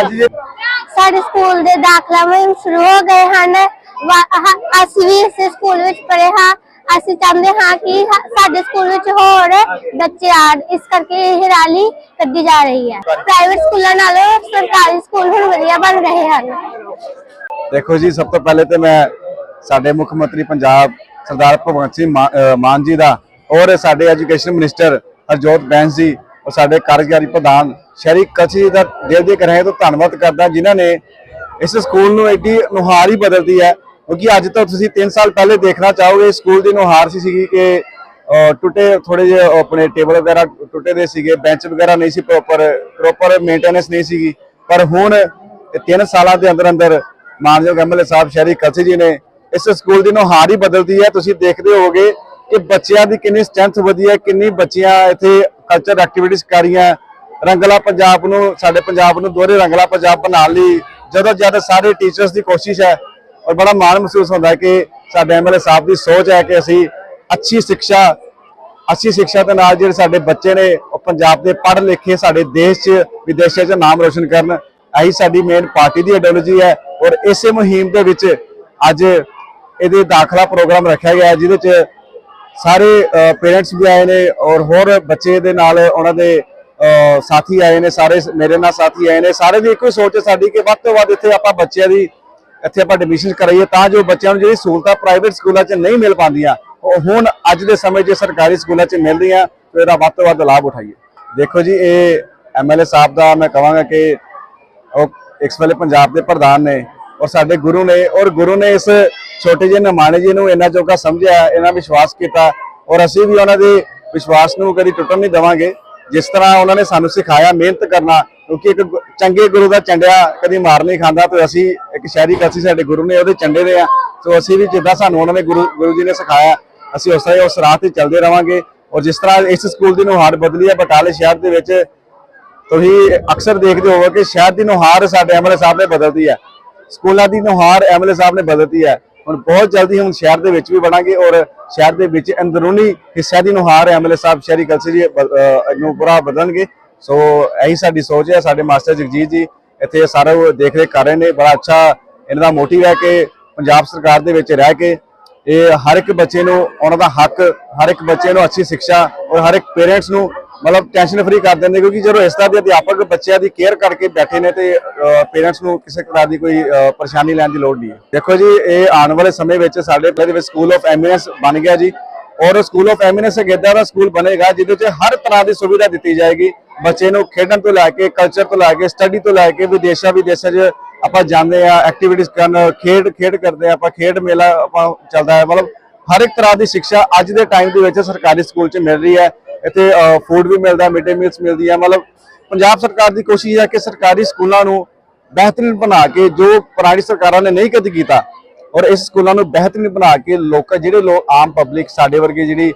ਅੱਜ ਸਾਡੇ ਸਕੂਲ ਦੇ ਦਾਖਲਾ ਮੁਹਿੰਮ ਸ਼ੁਰੂ ਹੋ ਗਏ ਹਨ। ਅਸੀਂ ਵੀ ਇਸੇ ਸਕੂਲ ਵਿੱਚ ਪੜ੍ਹੇ ਹਾਂ। ਅਸੀਂ ਚਾਹੁੰਦੇ ਹਾਂ ਕਿ ਸਾਡੇ ਸਕੂਲ ਵਿੱਚ ਹੋਰ ਬੱਚੇ ਆਣ ਇਸ ਕਰਕੇ ਇਹ ਰੈਲੀ ਕੱਢੀ ਜਾ ਰਹੀ ਹੈ। ਪ੍ਰਾਈਵੇਟ ਸਕੂਲਾਂ ਨਾਲੋਂ ਸਰਕਾਰੀ ਸਕੂਲ ਹੁਣ ਵਧੀਆ ਬਣ ਰਹੇ ਹਨ। ਦੇਖੋ ਜੀ ਸਭ ਤੋਂ ਪਹਿਲੇ ਤੇ ਮੈਂ ਸਾਡੇ ਮੁੱਖ ਮੰਤਰੀ ਪੰਜਾਬ ਸਰਦਾਰ ਭਗਵੰਤ ਸਿੰਘ ਮਾਨ ਜੀ ਦਾ ਔਰ ਸਾਡੇ ਐਜੂਕੇਸ਼ਨ ਮਿਨਿਸਟਰ ਹਰਜੋਤ ਬੈਂਸ ਜੀ ਔਰ ਸਾਡੇ ਕਾਰਜਕਾਰੀ ਪ੍ਰਧਾਨ ਸ਼ਹਿਰੀ ਕਚ ਜੀ ਦਾ ਦਿਲ ਦੇ ਕਰਾਂ ਤੋਂ ਧੰਨਵਾਦ ਕਰਦਾ ਜਿਨ੍ਹਾਂ ਨੇ ਇਸ ਸਕੂਲ ਨੂੰ ਐਡੀ ਨੁਹਾਰ ਹੀ ਬਦਲਦੀ ਹੈ, ਕਿਉਂਕਿ ਅੱਜ ਤੋਂ ਤੁਸੀਂ 3 ਸਾਲ ਪਹਿਲੇ ਦੇਖਣਾ ਚਾਹੋਗੇ ਸਕੂਲ ਦੀ ਨੁਹਾਰ ਸੀ ਸੀਗੀ ਕਿ ਟੁੱਟੇ ਥੋੜੇ ਜਿਹੇ ਆਪਣੇ ਟੇਬਲ ਵਗੈਰਾ ਟੁੱਟੇ ਦੇ ਸੀਗੇ, ਬੈਂਚ ਵਗੈਰਾ ਨਹੀਂ ਸੀ ਪ੍ਰੋਪਰ ਪ੍ਰੋਪਰ ਮੇਨਟੇਨੈਂਸ ਨਹੀਂ ਸੀਗੀ। ਪਰ ਹੁਣ ਇਹ ਤਿੰਨ ਸਾਲਾਂ ਦੇ ਅੰਦਰ ਅੰਦਰ ਮਾਨਯੋਗ ਐਮਐਲਏ ਸਾਹਿਬ ਸ਼ਹਿਰੀ ਕਲਸੀ ਜੀ ਨੇ ਇਸ ਸਕੂਲ ਦੀ ਨੁਹਾਰ ਹੀ ਬਦਲਦੀ ਹੈ। ਤੁਸੀਂ ਦੇਖਦੇ ਹੋਗੇ ਕਿ ਬੱਚਿਆਂ ਦੀ ਕਿੰਨੀ ਸਟਰੈਂਥ ਵਧੀ ਹੈ, ਕਿੰਨੀ ਬੱਚਿਆਂ ਇੱਥੇ ਕਲਚਰ ਐਕਟੀਵਿਟੀਜ਼ ਕਰ ਰਹੀਆਂ ਰੰਗਲਾ ਪੰਜਾਬ ਨੂੰ, ਸਾਡੇ ਪੰਜਾਬ ਨੂੰ ਦੋਹਰੇ ਰੰਗਲਾ ਪੰਜਾਬ ਬਣਾਉਣ ਲਈ ਜਦੋਂ ਜਦ ਸਾਰੇ ਟੀਚਰਸ ਦੀ ਕੋਸ਼ਿਸ਼ ਹੈ ਔਰ ਬੜਾ ਮਾਣ ਮਹਿਸੂਸ ਹੁੰਦਾ ਹੈ ਕਿ ਸਾਡੇ ਐਮਐਲਏ ਸਾਹਿਬ ਦੀ ਸੋਚ ਹੈ ਕਿ ਅਸੀਂ ਅੱਛੀ ਸਿੱਖਿਆ ਅੱਛੀ ਸਿੱਖਿਆ ਦੇ ਨਾਲ ਜਿਹੜੇ ਸਾਡੇ ਬੱਚੇ ਨੇ ਉਹ ਪੰਜਾਬ ਦੇ ਪੜ੍ਹ ਲਿਖੇ ਸਾਡੇ ਦੇਸ਼ 'ਚ, ਵਿਦੇਸ਼ਾਂ 'ਚ ਨਾਮ ਰੋਸ਼ਨ ਕਰਨ। ਇਹੀ ਸਾਡੀ ਮੇਨ ਪਾਰਟੀ ਦੀ ਆਈਡੀਓਲੋਜੀ ਹੈ ਔਰ ਇਸੇ ਮੁਹਿੰਮ ਦੇ ਵਿੱਚ ਅੱਜ ਇਹਦੇ ਦਾਖਲਾ ਪ੍ਰੋਗਰਾਮ ਰੱਖਿਆ ਗਿਆ ਜਿਹਦੇ 'ਚ ਸਾਰੇ ਪੇਰੈਂਟਸ ਵੀ ਆਏ ਨੇ ਔਰ ਹੋਰ ਬੱਚੇ ਦੇ ਨਾਲ ਉਹਨਾਂ ਦੇ ਸਾਥੀ ਆਏ ਨੇ, ਸਾਰੇ ਮੇਰੇ ਨਾਲ ਸਾਥੀ ਆਏ ਨੇ। ਸਾਰੇ ਦੀ ਇੱਕੋ ਹੀ ਸੋਚ ਹੈ ਸਾਡੀ ਕਿ ਵੱਧ ਤੋਂ ਵੱਧ ਇੱਥੇ ਆਪਾਂ ਬੱਚਿਆਂ ਦੀ, ਇੱਥੇ ਆਪਾਂ ਐਡਮਿਸ਼ਨ ਕਰਾਈਏ ਤਾਂ ਜੋ ਬੱਚਿਆਂ ਨੂੰ ਜਿਹੜੀ ਸਹੂਲਤਾਂ ਪ੍ਰਾਈਵੇਟ ਸਕੂਲਾਂ 'ਚ ਨਹੀਂ ਮਿਲ ਪਾਉਂਦੀਆਂ, ਉਹ ਹੁਣ ਅੱਜ ਦੇ ਸਮੇਂ 'ਚ ਸਰਕਾਰੀ ਸਕੂਲਾਂ 'ਚ ਮਿਲ ਰਹੀਆਂ ਤੇ ਇਹਦਾ ਵੱਧ ਤੋਂ ਵੱਧ ਲਾਭ ਉਠਾਈਏ। ਦੇਖੋ ਜੀ, ਇਹ ਐਮਐਲਏ ਸਾਹਿਬ ਦਾ ਮੈਂ ਕਹਾਂਗਾ ਕਿ ਉਹ ਇਸ ਵੇਲੇ ਪੰਜਾਬ ਦੇ ਪ੍ਰਧਾਨ ਨੇ ਔਰ ਸਾਡੇ ਗੁਰੂ ਨੇ ਔਰ ਗੁਰੂ ਨੇ ਇਸ ਛੋਟੇ ਜਿਹੇ ਨਮਾਣੇ ਜੀ ਨੂੰ ਇੰਨਾ ਜੋਗਾ ਸਮਝਿਆ ਇਹਨਾਂ ਵਿਸ਼ਵਾਸ ਕੀਤਾ ਔਰ ਅਸੀਂ ਵੀ ਉਹਨਾਂ ਦੇ ਵਿਸ਼ਵਾਸ ਨੂੰ ਕਦੀ ਟੁੱਟਣ ਨਹੀਂ ਦੇਵਾਂਗੇ। ਜਿਸ ਤਰ੍ਹਾਂ ਉਹਨਾਂ ਨੇ ਸਾਨੂੰ ਸਿਖਾਇਆ ਮਿਹਨਤ ਕਰਨਾ, ਕਿਉਂਕਿ ਇੱਕ ਚੰਗੇ ਗੁਰੂ ਦਾ ਚੰਡਿਆ ਕਦੀ ਮਾਰ ਨਹੀਂ ਖਾਂਦਾ, ਤੇ ਅਸੀਂ ਇੱਕ ਸ਼ਹਿਰੀ ਕਸੀ ਸਾਡੇ ਗੁਰੂ ਨੇ ਉਹਦੇ ਚੰਡੇ ਦੇ ਆ। ਸੋ ਅਸੀਂ ਵੀ ਜਿੱਦਾਂ ਸਾਨੂੰ ਉਹਨਾਂ ਨੇ ਗੁਰੂ ਗੁਰੂ ਜੀ ਨੇ ਸਿਖਾਇਆ, ਅਸੀਂ ਉਸ ਤਰ੍ਹਾਂ ਉਸ ਰਾਹ ਤੇ ਚੱਲਦੇ ਰਵਾਂਗੇ। ਔਰ ਜਿਸ ਤਰ੍ਹਾਂ ਇਸ ਸਕੂਲ ਦੀ ਨੁਹਾਰ ਬਦਲੀ ਹੈ ਬਟਾਲੇ ਸ਼ਹਿਰ ਦੇ ਵਿੱਚ, ਤੁਸੀਂ ਅਕਸਰ ਦੇਖਦੇ ਹੋਵੋ ਕਿ ਸ਼ਹਿਰ ਦੀ ਨੁਹਾਰ ਸਾਡੇ ਐਮਐਲਏ ਸਾਹਿਬ ਨੇ ਬਦਲਦੀ ਹੈ ਸਕੂਲਾਂ ਦੀ ਨੁਹਾਰ ਐਮਐਲਏ ਸਾਹਿਬ ਨੇ ਬਦਲਦੀ ਹੈ ਹੁਣ ਬਹੁਤ ਜਲਦੀ ਹੁਣ ਸ਼ਹਿਰ ਦੇ ਵਿੱਚ ਵੀ ਬਣਾਂਗੇ ਔਰ ਸ਼ਹਿਰ ਦੇ ਵਿੱਚ ਅੰਦਰੂਨੀ ਹਿੱਸਿਆਂ ਦੀ ਨੁਹਾਰ ਐਮਐਲਏ ਸਾਹਿਬ ਸ਼ਹਿਰੀ ਕਲਸੀ ਜੀ ਨੂੰ ਪੂਰਾ ਬਦਲਣਗੇ। ਸੋ ਇਹੀ ਸਾਡੀ ਸੋਚ ਹੈ, ਸਾਡੇ ਮਾਸਟਰ ਜਗਜੀਤ ਜੀ ਇੱਥੇ ਸਾਰਾ ਉਹ ਦੇਖ ਰੇਖ ਕਰ ਰਹੇ ਨੇ। ਬੜਾ ਅੱਛਾ ਇਹਨਾਂ ਦਾ ਮੋਟਿਵ ਹੈ ਕਿ ਪੰਜਾਬ ਸਰਕਾਰ ਦੇ ਵਿੱਚ ਰਹਿ ਕੇ ਇਹ ਹਰ ਇੱਕ ਬੱਚੇ ਨੂੰ, ਉਹਨਾਂ ਦਾ ਹੱਕ, ਹਰ ਇੱਕ ਬੱਚੇ ਨੂੰ ਅੱਛੀ ਸਿੱਖਿਆ ਔਰ ਹਰ ਇੱਕ ਪੇਰੈਂਟਸ ਨੂੰ ਮਤਲਬ ਟੈਨਸ਼ਨ ਫਰੀ ਕਰ ਦਿੰਦੇ ਕਿਉਂਕਿ ਜਦੋਂ ਇਸ ਤਰ੍ਹਾਂ ਦੇ ਅਧਿਆਪਕ ਬੱਚਿਆਂ ਦੀ ਕੇਅਰ ਕਰਕੇ ਬੈਠੇ ਨੇ ਤੇ ਪੇਰੈਂਟਸ ਨੂੰ ਕਿਸੇ ਤਰ੍ਹਾਂ ਦੀ ਕੋਈ ਪਰੇਸ਼ਾਨੀ ਲੈਣ ਦੀ ਲੋੜ ਨਹੀਂ ਹੈ। ਦੇਖੋ ਜੀ, ਇਹ ਆਉਣ ਵਾਲੇ ਸਮੇਂ ਵਿੱਚ ਸਾਡੇ ਪਿੰਡ ਵਿੱਚ ਸਕੂਲ ਆਫ ਐਮੀਨੈਂਸ ਬਣ ਗਿਆ ਜੀ। ਔਰ ਸਕੂਲ ਆਫ ਐਮੀਨੈਂਸ ਇੱਕ ਏਦਾਂ ਦਾ ਸਕੂਲ ਬਣੇਗਾ, ਜਿਹਦੇ ਵਿੱਚ ਹਰ ਤਰ੍ਹਾਂ ਦੀ ਸੁਵਿਧਾ ਦਿੱਤੀ ਜਾਏਗੀ। ਬੱਚੇ ਨੂੰ ਖੇਡਣ ਤੋਂ ਲੈ ਕੇ ਕਲਚਰ ਤੋਂ ਲੈ ਕੇ ਸਟੱਡੀ ਤੋਂ ਲੈ ਕੇ, ਵਿਦੇਸ਼ਾਂ ਵਿਦੇਸ਼ਾਂ 'ਚ ਆਪਾਂ ਜਾਂਦੇ ਆ ਐਕਟੀਵਿਟੀਜ਼ ਕਰਨ, ਖੇਡ ਖੇਡ ਕਰਦੇ ਆ ਆਪਾਂ, ਖੇਡ ਮੇਲਾ ਆਪਾਂ ਚੱਲਦਾ ਹੈ। ਮਤਲਬ ਹਰ ਇੱਕ ਤਰ੍ਹਾਂ ਦੀ ਸਿੱਖਿਆ ਅੱਜ ਦੇ ਟਾਈਮ ਦੇ ਵਿੱਚ ਸਰਕਾਰੀ ਸਕੂਲ 'ਚ ਮਿਲ ਰਹੀ ਹੈ। ਇੱਥੇ ਫੂਡ ਵੀ ਮਿਲਦਾ ਮਿਡ ਡੇ ਮੀਲਸ ਮਿਲਦੀ ਹੈ ਮਤਲਬ ਪੰਜਾਬ ਸਰਕਾਰ ਦੀ ਕੋਸ਼ਿਸ਼ ਹੈ ਕਿ ਸਰਕਾਰੀ ਸਕੂਲਾਂ ਨੂੰ ਬਿਹਤਰੀਨ ਬਣਾ ਕੇ ਜੋ ਪੁਰਾਣੀ ਸਰਕਾਰਾਂ ਨੇ ਨਹੀਂ ਕਦੇ ਕੀਤਾ, ਔਰ ਇਸ ਸਕੂਲਾਂ ਨੂੰ ਬਿਹਤਰੀਨ ਬਣਾ ਕੇ ਲੋਕ, ਜਿਹੜੇ ਲੋਕ ਆਮ ਪਬਲਿਕ ਸਾਡੇ ਵਰਗੇ ਜਿਹੜੀ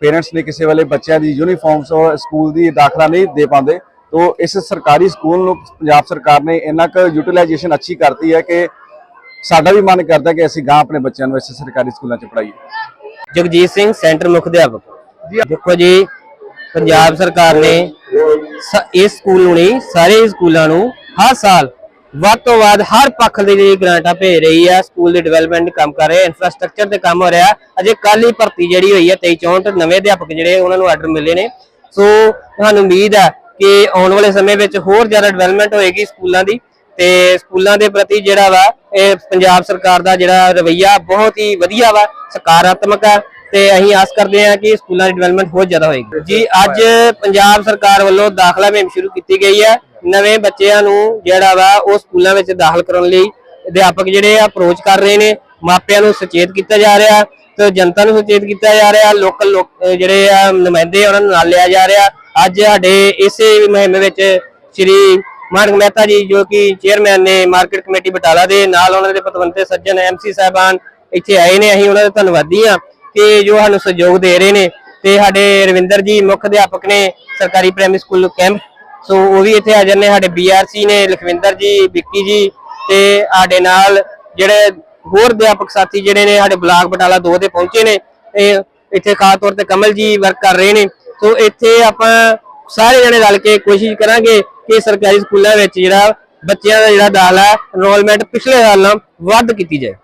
ਪੇਰੈਂਟਸ ਨੇ ਕਿਸੇ ਵੇਲੇ ਬੱਚਿਆਂ ਦੀ ਯੂਨੀਫਾਰਮਸ ਔਰ ਸਕੂਲ ਦੀ ਦਾਖਲਾ ਨਹੀਂ ਦੇ ਪਾਉਂਦੇ, ਤੋ ਇਸ ਸਰਕਾਰੀ ਸਕੂਲ ਨੂੰ ਪੰਜਾਬ ਸਰਕਾਰ ਨੇ ਇੰਨਾ ਕੁ ਯੂਟਿਲਾਈਜੇਸ਼ਨ ਅੱਛੀ ਕਰਤੀ ਹੈ ਕਿ ਸਾਡਾ ਵੀ ਮਨ ਕਰਦਾ ਕਿ ਅਸੀਂ ਗਾਂ ਆਪਣੇ ਬੱਚਿਆਂ ਨੂੰ ਇਸ ਸਰਕਾਰੀ ਸਕੂਲਾਂ 'ਚ ਪੜ੍ਹਾਈਏ। ਜਗਜੀਤ ਸਿੰਘ ਸੈਂਟਰ ਮੁੱਖ ਅਧਿਆਪਕ। ਦੇਖੋ ਜੀ, ਪੰਜਾਬ ਸਰਕਾਰ ਨੇ ਇਸ ਸਕੂਲ ਨੂੰ ਨਹੀਂ, ਸਾਰੇ ਸਕੂਲਾਂ ਨੂੰ ਹਰ ਸਾਲ ਵੱਧ ਤੋਂ ਵੱਧ ਹਰ ਪੱਖ ਦੇ ਲਈ ਗ੍ਰਾਂਟਾਂ ਭੇਜ ਰਹੀ ਹੈ ਸਕੂਲ ਦੇ ਡਿਵੈਲਪਮੈਂਟ ਕੰਮ ਕਰ ਰਹੇ ਇਨਫਰਾਸਟ੍ਰਕਚਰ ਤੇ ਕੰਮ ਹੋ ਰਿਹਾ, ਅਜੇ ਕੱਲ ਹੀ ਭਰਤੀ ਜਿਹੜੀ ਹੋਈ ਹੈ 23 ਨਵੇਂ ਅਧਿਆਪਕ ਜਿਹੜੇ ਉਹਨਾਂ ਨੂੰ ਆਰਡਰ ਮਿਲੇ ਨੇ। ਸੋ ਤੁਹਾਨੂੰ ਉਮੀਦ ਹੈ ਕਿ ਆਉਣ ਵਾਲੇ ਸਮੇਂ ਵਿੱਚ ਹੋਰ ਜ਼ਿਆਦਾ ਡਿਵੈਲਪਮੈਂਟ ਹੋਏਗੀ ਸਕੂਲਾਂ ਦੀ ਤੇ ਸਕੂਲਾਂ ਦੇ ਪ੍ਰਤੀ ਜਿਹੜਾ ਵਾ, ਇਹ ਪੰਜਾਬ ਸਰਕਾਰ ਦਾ ਜਿਹੜਾ ਰਵਈਆ ਬਹੁਤ ਹੀ ਵਧੀਆ ਵਾ, ਸਕਾਰਾਤਮਕ ਆ। ਤੇ ਅਸੀਂ ਆਸ ਕਰਦੇ ਹਾਂ ਕਿ ਸਕੂਲਾਂ ਦੀ ਡਿਵੈਲਪਮੈਂਟ ਬਹੁਤ ਜ਼ਿਆਦਾ ਹੋਏਗੀ। ਜੀ, ਅੱਜ ਪੰਜਾਬ ਸਰਕਾਰ ਵੱਲੋਂ ਦਾਖਲਾ ਮੁਹਿੰਮ ਸ਼ੁਰੂ ਕੀਤੀ ਗਈ ਹੈ। ਨਵੇਂ ਬੱਚਿਆਂ ਨੂੰ ਜਿਹੜਾ ਵਾ ਉਹ ਸਕੂਲਾਂ ਵਿੱਚ ਦਾਖਲ ਕਰਨ ਲਈ ਅਧਿਆਪਕ ਜਿਹੜੇ ਆ ਅਪਰੋਚ ਕਰ ਰਹੇ ਨੇ। ਮਾਪਿਆਂ ਨੂੰ ਸੁਚੇਤ ਕੀਤਾ ਜਾ ਰਿਹਾ ਤੇ ਜਨਤਾ ਨੂੰ ਸੁਚੇਤ ਕੀਤਾ ਜਾ ਰਿਹਾ। ਲੋਕਲ ਲੋਕ ਜਿਹੜੇ ਆ ਨੁਮਾਇੰਦੇ ਉਹਨਾਂ ਨੂੰ ਨਾਲ ਲਿਆ ਜਾ ਰਿਹਾ। ਅੱਜ ਸਾਡੇ ਇਸੇ ਮੁਹਿੰਮ ਵਿੱਚ ਸ਼੍ਰੀ ਮਾਨਕ ਮਹਿਤਾ ਜੀ ਜੋ ਕਿ ਚੇਅਰਮੈਨ ਨੇ ਮਾਰਕੀਟ ਕਮੇਟੀ ਬਟਾਲਾ ਦੇ ਨਾਲ ਉਹਨਾਂ ਦੇ ਪਤਵੰਤੇ ਸੱਜਣ ਐਮਸੀ ਸਾਹਿਬਾਨ ਇੱਥੇ ਆਏ ਨੇ। ਅਸੀਂ ਉਹਨਾਂ ਦੇ ਧੰਨਵਾਦੀ ਆ ਕਿ ਜੋ ਸਾਨੂੰ ਸਹਿਯੋਗ ਦੇ ਰਹੇ ਨੇ ਤੇ ਸਾਡੇ ਰਵਿੰਦਰ ਜੀ ਮੁੱਖ ਅਧਿਆਪਕ ਨੇ ਸਰਕਾਰੀ ਪ੍ਰਾਇਮਰੀ ਸਕੂਲ ਕੈਂਪ ਸੋ ਉਹ ਵੀ ਇੱਥੇ ਹਾਜ਼ਰ ਨੇ, ਸਾਡੇ ਬੀਆਰਸੀ ਨੇ, ਲਖਵਿੰਦਰ ਜੀ, ਵਿੱਕੀ ਜੀ ਤੇ ਸਾਡੇ ਨਾਲ ਜਿਹੜੇ ਹੋਰ ਅਧਿਆਪਕ ਸਾਥੀ ਜਿਹੜੇ ਨੇ, ਸਾਡੇ ਬਲਾਕ ਬਟਾਲਾ 2 ਦੇ ਪਹੁੰਚੇ ਨੇ ਇਹ ਇੱਥੇ ਖਾਸ ਤੌਰ ਤੇ ਕਮਲ ਜੀ ਵਰਕ ਕਰ ਰਹੇ ਨੇ। ਸੋ ਇੱਥੇ ਆਪਾਂ ਸਾਰੇ ਜਣੇ ਰਲ ਕੇ ਕੋਸ਼ਿਸ਼ ਕਰਾਂਗੇ ਕਿ ਸਰਕਾਰੀ ਸਕੂਲਾਂ ਵਿੱਚ ਜਿਹੜਾ ਬੱਚਿਆਂ ਦਾ ਜਿਹੜਾ ਦਾਖਲਾ ਐਨਰੋਲਮੈਂਟ ਪਿਛਲੇ ਸਾਲ ਨਾਲੋਂ ਵੱਧ ਕੀਤੀ ਜਾਏ।